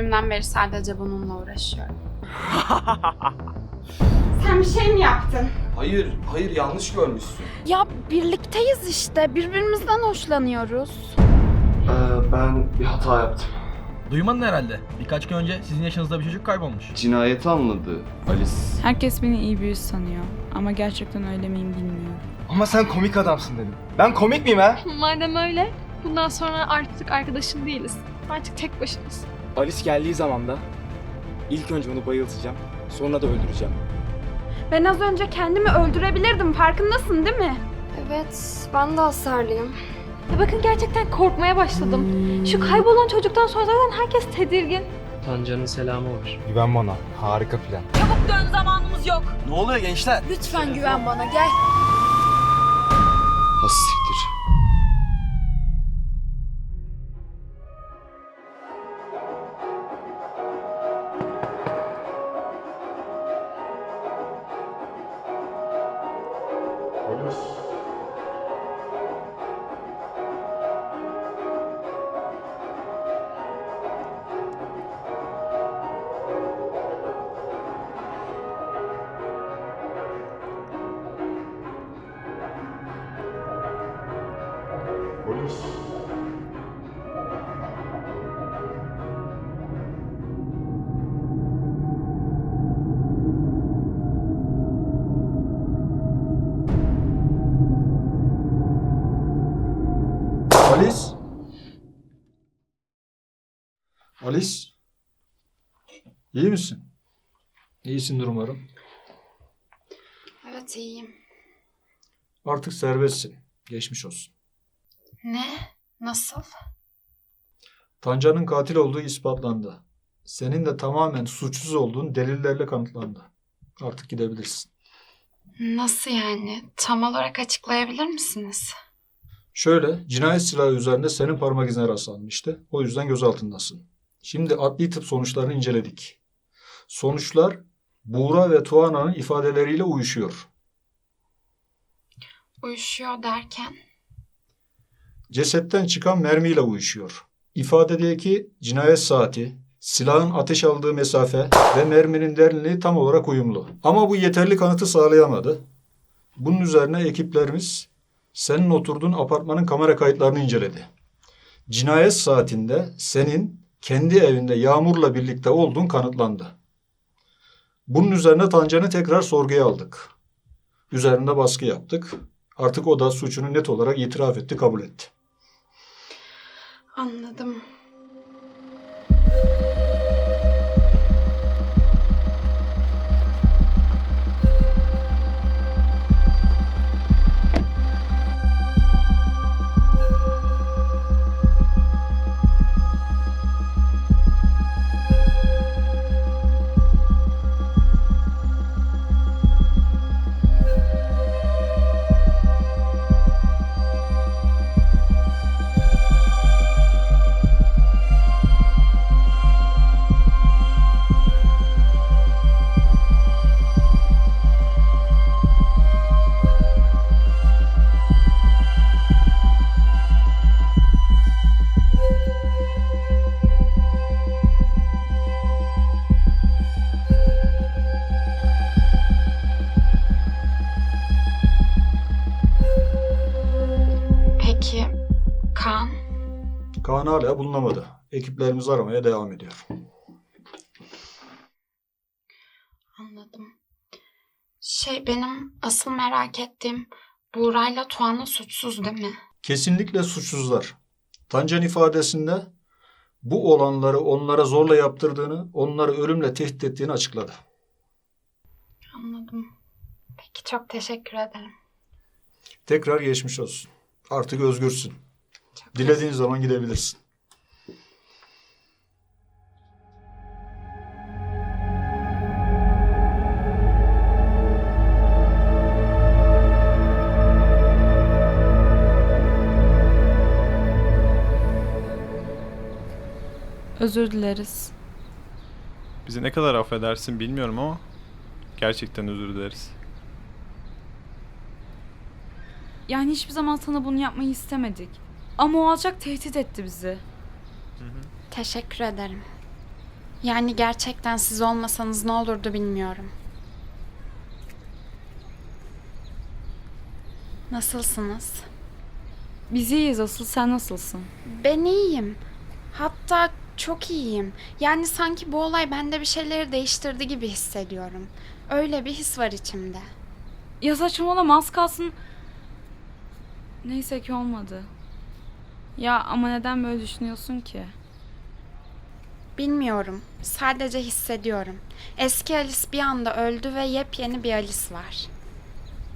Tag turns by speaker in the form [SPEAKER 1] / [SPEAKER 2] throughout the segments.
[SPEAKER 1] Küçüklüğümden beri sadece bununla uğraşıyorum. Sen bir şey mi yaptın?
[SPEAKER 2] Hayır, hayır yanlış görmüşsün.
[SPEAKER 1] Ya birlikteyiz işte. Birbirimizden hoşlanıyoruz.
[SPEAKER 2] Ee, ben bir hata yaptım.
[SPEAKER 3] Duymadın herhalde. Birkaç gün önce sizin yaşınızda bir çocuk kaybolmuş.
[SPEAKER 2] Cinayeti anladı Alice.
[SPEAKER 4] Herkes beni iyi bir yüz sanıyor. Ama gerçekten öyle miyim bilmiyorum.
[SPEAKER 5] Ama sen komik adamsın dedim. Ben komik miyim ha?
[SPEAKER 6] Madem öyle, bundan sonra artık arkadaşın değiliz. Artık tek başınız.
[SPEAKER 5] Alice geldiği zaman da ilk önce onu bayıltacağım. Sonra da öldüreceğim.
[SPEAKER 1] Ben az önce kendimi öldürebilirdim. Farkındasın değil mi?
[SPEAKER 7] Evet, ben de hasarlıyım.
[SPEAKER 6] Ya bakın gerçekten korkmaya başladım. Şu kaybolan çocuktan sonra zaten herkes tedirgin.
[SPEAKER 8] Tancan'ın selamı var.
[SPEAKER 5] Güven bana. Harika plan.
[SPEAKER 3] Ne oluyor gençler?
[SPEAKER 7] Lütfen güven bana, gel.
[SPEAKER 9] Alice? Alice? İyi misin? İyisindir umarım.
[SPEAKER 1] Evet iyiyim.
[SPEAKER 9] Artık serbestsin. Geçmiş olsun.
[SPEAKER 1] Ne? Nasıl?
[SPEAKER 9] Tancan'ın katil olduğu ispatlandı. Senin de tamamen suçsuz olduğun delillerle kanıtlandı. Artık gidebilirsin.
[SPEAKER 1] Nasıl yani? Tam olarak açıklayabilir misiniz?
[SPEAKER 9] Şöyle, cinayet silahı üzerinde senin parmak izine rastlanmıştı. O yüzden gözaltındasın. Şimdi adli tıp sonuçlarını inceledik. Sonuçlar Buğra ve Tuana'nın ifadeleriyle uyuşuyor.
[SPEAKER 1] Uyuşuyor derken?
[SPEAKER 9] Cesetten çıkan mermiyle uyuşuyor. İfadedeki cinayet saati, silahın ateş aldığı mesafe ve merminin derinliği tam olarak uyumlu. Ama bu yeterli kanıtı sağlayamadı. Bunun üzerine ekiplerimiz senin oturduğun apartmanın kamera kayıtlarını inceledi. Cinayet saatinde senin kendi evinde Yağmur'la birlikte olduğun kanıtlandı. Bunun üzerine Tancan'ı tekrar sorguya aldık. Üzerinde baskı yaptık. Artık o da suçunu net olarak itiraf etti, kabul etti.
[SPEAKER 1] Anladım.
[SPEAKER 9] Ekiplerimiz aramaya devam ediyor.
[SPEAKER 1] Anladım. Şey benim asıl merak ettiğim Buğra'yla Tuana suçsuz değil mi?
[SPEAKER 9] Kesinlikle suçsuzlar. Tancan ifadesinde bu olanları onlara zorla yaptırdığını, onları ölümle tehdit ettiğini açıkladı.
[SPEAKER 1] Anladım. Peki çok teşekkür ederim.
[SPEAKER 9] Tekrar geçmiş olsun. Artık özgürsün.
[SPEAKER 1] Çok
[SPEAKER 9] Dilediğin zaman gidebilirsin.
[SPEAKER 4] Özür dileriz.
[SPEAKER 10] Bizi ne kadar affedersin bilmiyorum ama gerçekten özür dileriz.
[SPEAKER 4] Yani hiçbir zaman sana bunu yapmayı istemedik. Ama o alçak tehdit etti bizi.
[SPEAKER 1] Teşekkür ederim. Yani gerçekten siz olmasanız ne olurdu bilmiyorum. Nasılsınız?
[SPEAKER 4] Biz iyiyiz asıl sen nasılsın?
[SPEAKER 1] Ben iyiyim. Hatta çok iyiyim. Yani sanki bu olay bende bir şeyleri değiştirdi gibi hissediyorum. Öyle bir his var içimde.
[SPEAKER 4] Ya saçmalama az kalsın. Neyse ki olmadı. Ya ama neden böyle düşünüyorsun ki?
[SPEAKER 1] Bilmiyorum. Sadece hissediyorum. Eski Alice bir anda öldü ve yepyeni bir Alice var.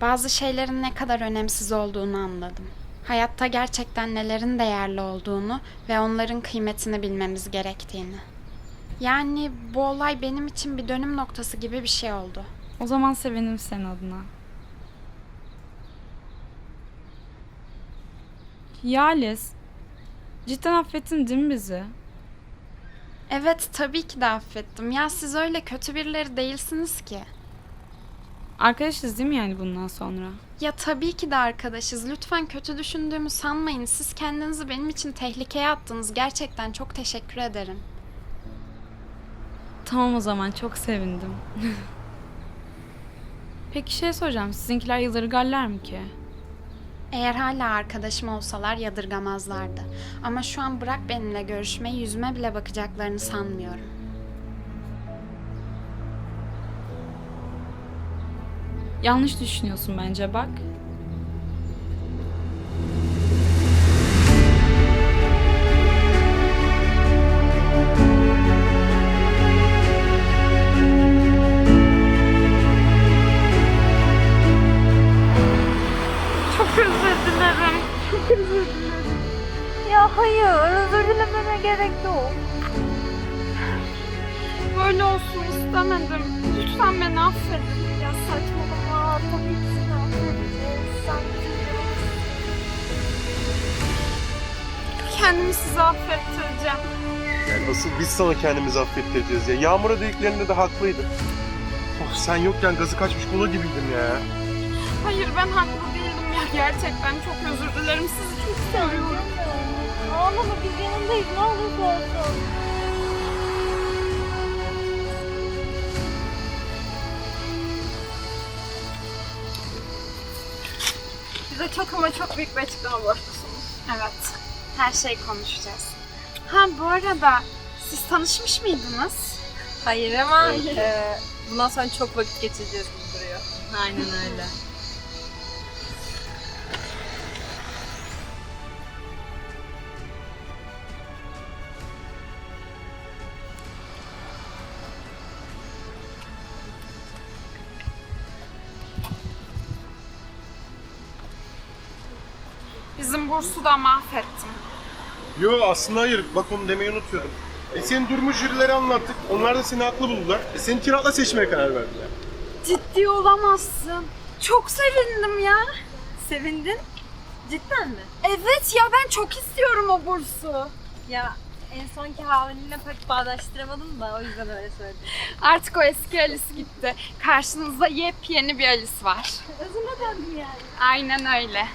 [SPEAKER 1] Bazı şeylerin ne kadar önemsiz olduğunu anladım. Hayatta gerçekten nelerin değerli olduğunu ve onların kıymetini bilmemiz gerektiğini. Yani bu olay benim için bir dönüm noktası gibi bir şey oldu.
[SPEAKER 4] O zaman sevindim senin adına. Ya Alice, cidden affettin değil mi bizi?
[SPEAKER 1] Evet tabii ki de affettim. Ya siz öyle kötü birileri değilsiniz ki.
[SPEAKER 4] Arkadaşız değil mi yani bundan sonra?
[SPEAKER 1] Ya tabii ki de arkadaşız. Lütfen kötü düşündüğümü sanmayın. Siz kendinizi benim için tehlikeye attınız. Gerçekten çok teşekkür ederim.
[SPEAKER 4] Tamam o zaman çok sevindim. Peki şey soracağım, sizinkiler yadırgarlar mı ki?
[SPEAKER 1] Eğer hala arkadaşım olsalar yadırgamazlardı. Ama şu an bırak benimle görüşmeyi yüzüme bile bakacaklarını sanmıyorum.
[SPEAKER 4] Yanlış düşünüyorsun bence bak.
[SPEAKER 6] Çok özür dilerim. Çok özür dilerim. Ya hayır, özür dilememe gerek yok.
[SPEAKER 1] Böyle olsun istemedim. Lütfen beni affedin. Kendimi size affettireceğim.
[SPEAKER 11] Yani asıl biz sana kendimizi affettireceğiz ya. Yağmur'a dediklerinde de haklıydı. Oh, sen yokken gazı kaçmış kola gibiydim ya.
[SPEAKER 1] Hayır ben haklı değildim ya. Gerçekten çok özür dilerim. Sizi çok seviyorum.
[SPEAKER 6] Ağlama, biz yanındayız. Ne olursa olsun.
[SPEAKER 1] Bize çok ama çok büyük bir açıklama borçlusunuz. Evet. Her şeyi konuşacağız. Ha bu arada siz tanışmış mıydınız?
[SPEAKER 7] Hayır ama e, bundan sonra çok vakit geçireceğiz gibi duruyor.
[SPEAKER 4] Aynen öyle.
[SPEAKER 1] Bizim bursu da mahvettim.
[SPEAKER 11] Yo aslında hayır. Bak onu demeyi unutuyordum. E senin durumu jürilere anlattık. Onlar da seni haklı buldular. E seni kiratla seçmeye karar verdiler.
[SPEAKER 1] Ciddi olamazsın. Çok sevindim ya.
[SPEAKER 7] Sevindin? Cidden mi?
[SPEAKER 1] Evet ya ben çok istiyorum o bursu.
[SPEAKER 7] Ya en sonki halinle pek bağdaştıramadım da o yüzden öyle söyledim.
[SPEAKER 1] Artık o eski Alice gitti. Karşınızda yepyeni bir Alice var.
[SPEAKER 6] Özüne döndüm yani.
[SPEAKER 1] Aynen öyle.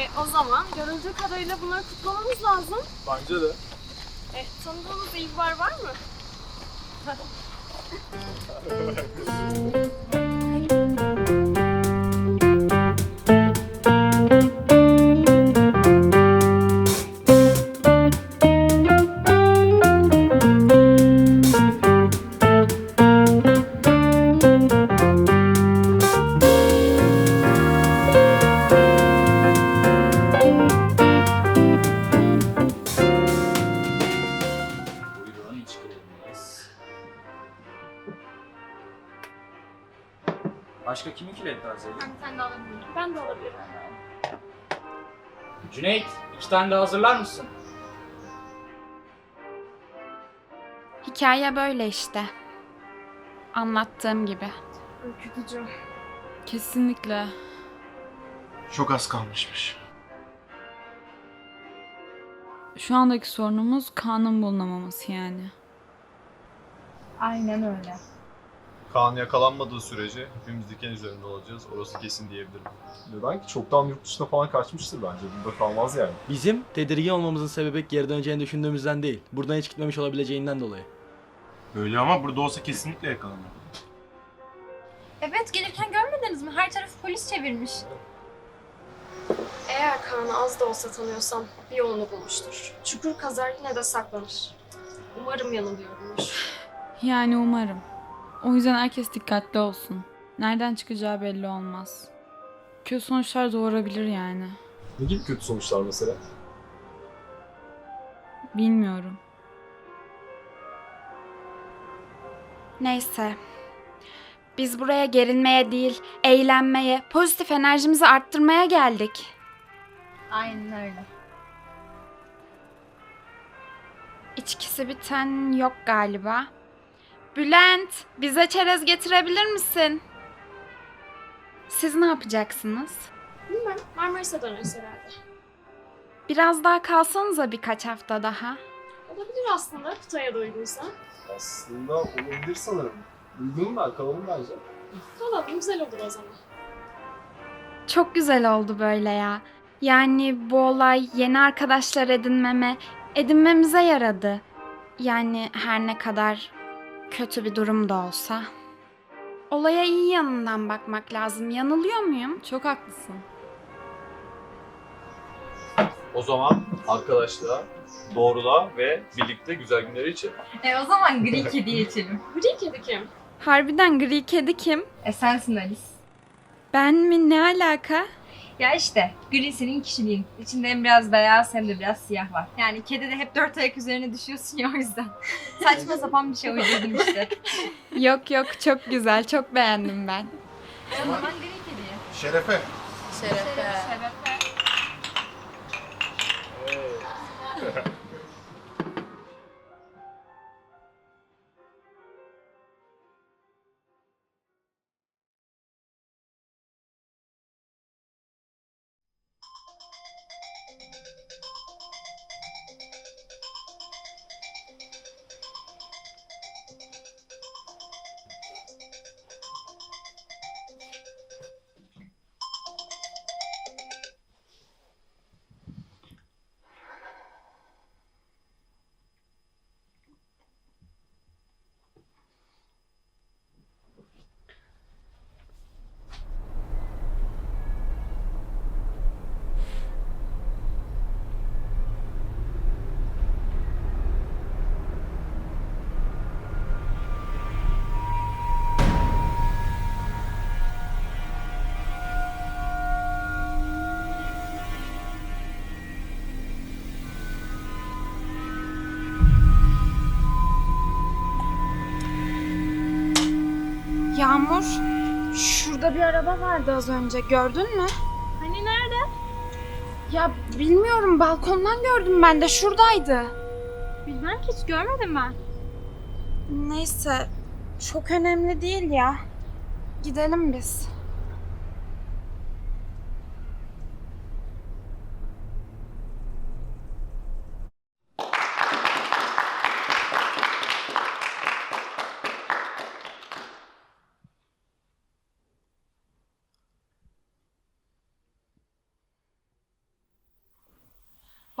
[SPEAKER 7] E, o zaman görüldüğü kadarıyla bunları kutlamamız lazım.
[SPEAKER 11] Bence de.
[SPEAKER 7] E, tanıdığınız İlber var mı?
[SPEAKER 6] de alabilirim. Ben de alabilirim.
[SPEAKER 8] Cüneyt, iki tane de hazırlar mısın?
[SPEAKER 1] Hikaye böyle işte. Anlattığım gibi.
[SPEAKER 6] Ürkütücü.
[SPEAKER 4] Kesinlikle.
[SPEAKER 11] Çok az kalmışmış.
[SPEAKER 4] Şu andaki sorunumuz Kaan'ın bulunamaması yani.
[SPEAKER 7] Aynen öyle.
[SPEAKER 10] Kaan yakalanmadığı sürece hepimiz diken üzerinde olacağız. Orası kesin diyebilirim. Neden ki? Çoktan yurt dışına falan kaçmıştır bence. Burada kalmaz yani.
[SPEAKER 3] Bizim tedirgin olmamızın sebebi geri döneceğini düşündüğümüzden değil. Buradan hiç gitmemiş olabileceğinden dolayı.
[SPEAKER 11] Öyle ama burada olsa kesinlikle yakalanır.
[SPEAKER 7] Evet gelirken görmediniz mi? Her tarafı polis çevirmiş.
[SPEAKER 6] Eğer Kaan'ı az da olsa tanıyorsam bir yolunu bulmuştur. Çukur kazar yine de saklanır. Umarım yanılıyorumdur.
[SPEAKER 4] Yani umarım. O yüzden herkes dikkatli olsun. Nereden çıkacağı belli olmaz. Kötü sonuçlar doğurabilir yani.
[SPEAKER 10] Ne gibi kötü sonuçlar mesela?
[SPEAKER 4] Bilmiyorum.
[SPEAKER 1] Neyse. Biz buraya gerilmeye değil, eğlenmeye, pozitif enerjimizi arttırmaya geldik.
[SPEAKER 7] Aynen öyle.
[SPEAKER 1] İçkisi biten yok galiba. Bülent, bize çerez getirebilir misin? Siz ne yapacaksınız?
[SPEAKER 6] Bilmem. Marmaris'e döneriz herhalde.
[SPEAKER 1] Biraz daha kalsanıza birkaç hafta daha.
[SPEAKER 6] Olabilir aslında Kutay'a da uygunsa.
[SPEAKER 10] Aslında olabilir sanırım. Uygun da kalalım bence.
[SPEAKER 6] Kalalım güzel olur o zaman.
[SPEAKER 1] Çok güzel oldu böyle ya. Yani bu olay yeni arkadaşlar edinmeme, edinmemize yaradı. Yani her ne kadar kötü bir durum da olsa. Olaya iyi yanından bakmak lazım. Yanılıyor muyum?
[SPEAKER 4] Çok haklısın.
[SPEAKER 2] O zaman arkadaşlar doğrula ve birlikte güzel günleri için.
[SPEAKER 7] E o zaman gri kediye içelim.
[SPEAKER 6] Gri kedi kim?
[SPEAKER 1] Harbiden gri kedi kim?
[SPEAKER 7] E sensin Alice.
[SPEAKER 1] Ben mi? Ne alaka?
[SPEAKER 7] Ya işte gri senin kişiliğin. İçinde hem biraz beyaz hem de biraz siyah var. Yani kedi de hep dört ayak üzerine düşüyorsun ya o yüzden. Saçma sapan bir şey uydurdum işte.
[SPEAKER 1] Yok yok çok güzel. Çok beğendim ben.
[SPEAKER 7] O zaman gri kediye.
[SPEAKER 11] Şerefe.
[SPEAKER 7] Şerefe.
[SPEAKER 1] Yağmur, şurada bir araba vardı az önce. Gördün mü?
[SPEAKER 6] Hani nerede?
[SPEAKER 1] Ya bilmiyorum balkondan gördüm ben de şuradaydı.
[SPEAKER 6] Bilmem ki hiç görmedim ben.
[SPEAKER 1] Neyse çok önemli değil ya. Gidelim biz.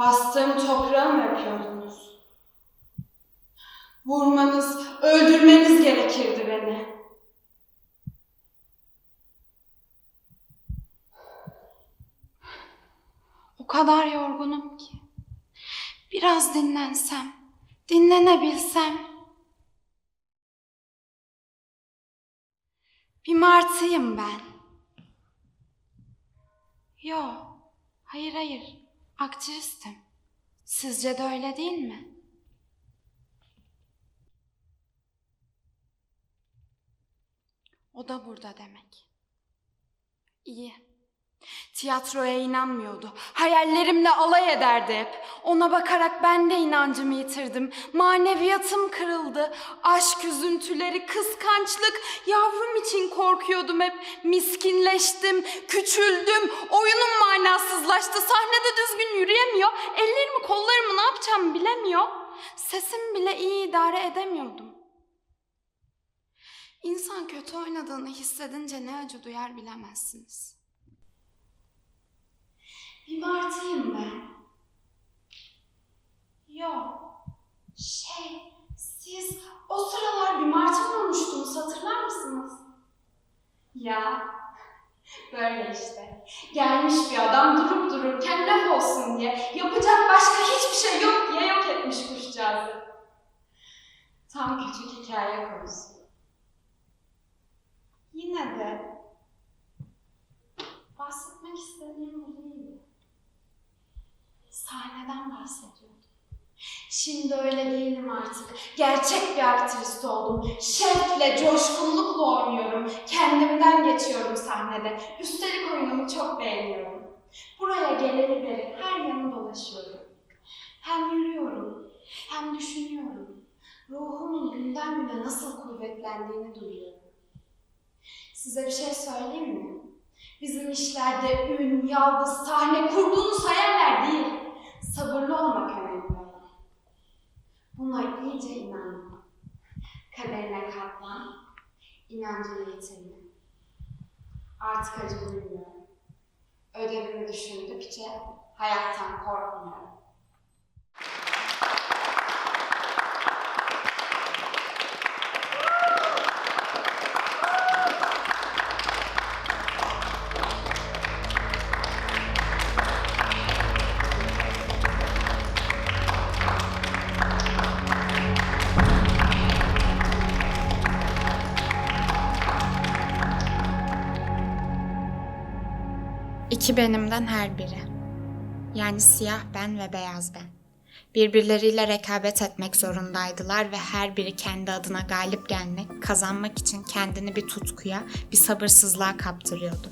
[SPEAKER 1] Bastığım toprağı mı öpüyordunuz? Vurmanız, öldürmeniz gerekirdi beni. O kadar yorgunum ki. Biraz dinlensem, dinlenebilsem. Bir martıyım ben. Yo, hayır hayır, aktivistim. Sizce de öyle değil mi? O da burada demek. İyi. Tiyatroya inanmıyordu. Hayallerimle alay ederdi hep. Ona bakarak ben de inancımı yitirdim. Maneviyatım kırıldı. Aşk üzüntüleri, kıskançlık. Yavrum için korkuyordum hep. Miskinleştim, küçüldüm. Oyunum manasızlaştı. Sahnede düzgün yürüyemiyor. Ellerimi, kollarımı ne yapacağımı bilemiyor. Sesimi bile iyi idare edemiyordum. İnsan kötü oynadığını hissedince ne acı duyar bilemezsiniz. Bir martıyım ben. Yok. Şey, siz o sıralar bir martı mı olmuştunuz hatırlar mısınız? Ya, böyle işte. Gelmiş bir adam durup dururken laf olsun diye, yapacak başka hiçbir şey yok diye yok etmiş kuşcağızı. Tam küçük hikaye konusu. Yine de Şimdi öyle değilim artık. Gerçek bir aktrist oldum. Şevkle, coşkunlukla oynuyorum. Kendimden geçiyorum sahnede. Üstelik oyunumu çok beğeniyorum. Buraya geleli beri her yanı dolaşıyorum. Hem yürüyorum, hem düşünüyorum. Ruhumun günden güne nasıl kuvvetlendiğini duyuyorum. Size bir şey söyleyeyim mi? Bizim işlerde ün, yaldız, sahne kurduğunuz hayaller değil. Sabırlı olmak. Buna iyice inan. Kaderine katlan, inancını yitirme. Artık acı duymuyorum. Ödevimi düşündükçe hayattan korkmuyorum. İki benimden her biri. Yani siyah ben ve beyaz ben. Birbirleriyle rekabet etmek zorundaydılar ve her biri kendi adına galip gelmek, kazanmak için kendini bir tutkuya, bir sabırsızlığa kaptırıyordu.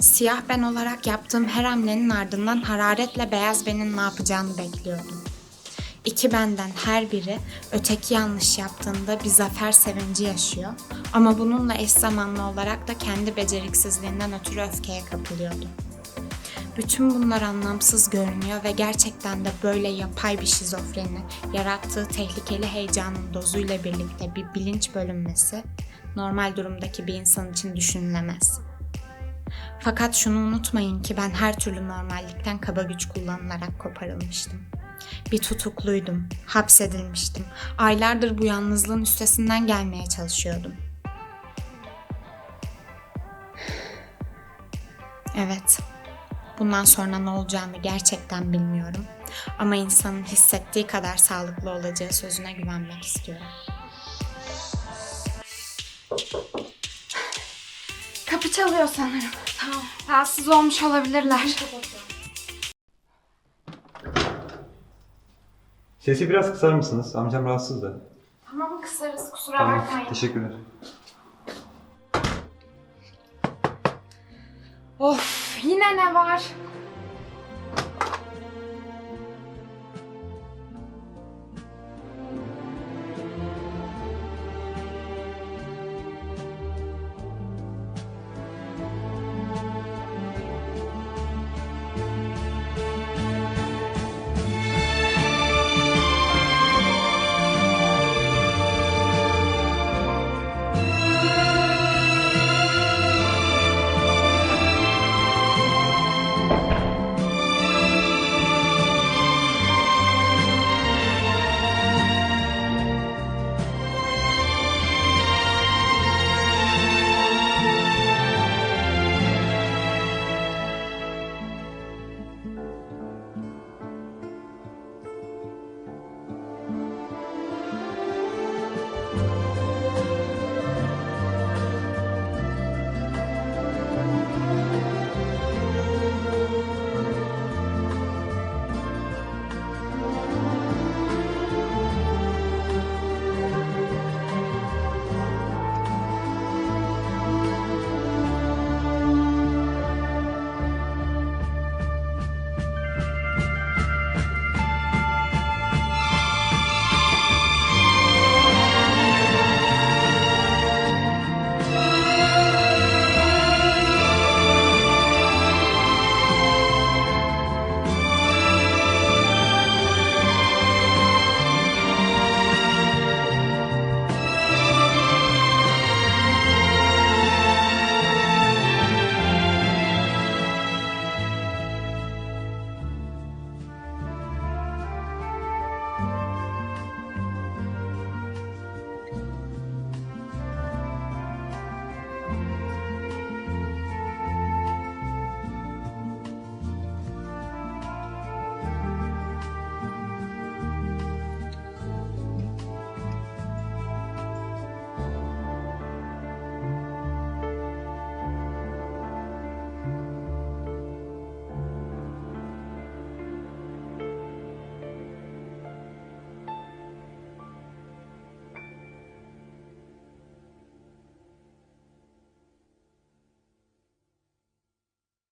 [SPEAKER 1] Siyah ben olarak yaptığım her hamlenin ardından hararetle beyaz benin ne yapacağını bekliyordum. İki benden her biri öteki yanlış yaptığında bir zafer sevinci yaşıyor ama bununla eş zamanlı olarak da kendi beceriksizliğinden ötürü öfkeye kapılıyordu. Bütün bunlar anlamsız görünüyor ve gerçekten de böyle yapay bir şizofreni, yarattığı tehlikeli heyecanın dozuyla birlikte bir bilinç bölünmesi normal durumdaki bir insan için düşünülemez. Fakat şunu unutmayın ki ben her türlü normallikten kaba güç kullanılarak koparılmıştım. Bir tutukluydum, hapsedilmiştim. Aylardır bu yalnızlığın üstesinden gelmeye çalışıyordum. Evet, bundan sonra ne olacağını gerçekten bilmiyorum. Ama insanın hissettiği kadar sağlıklı olacağı sözüne güvenmek istiyorum. Kapı çalıyor sanırım. Tamam. Rahatsız olmuş olabilirler.
[SPEAKER 12] Sesi biraz kısar mısınız? Amcam rahatsız da.
[SPEAKER 1] Tamam kısarız kusura bakmayın.
[SPEAKER 12] Teşekkürler.
[SPEAKER 1] Of yine ne var?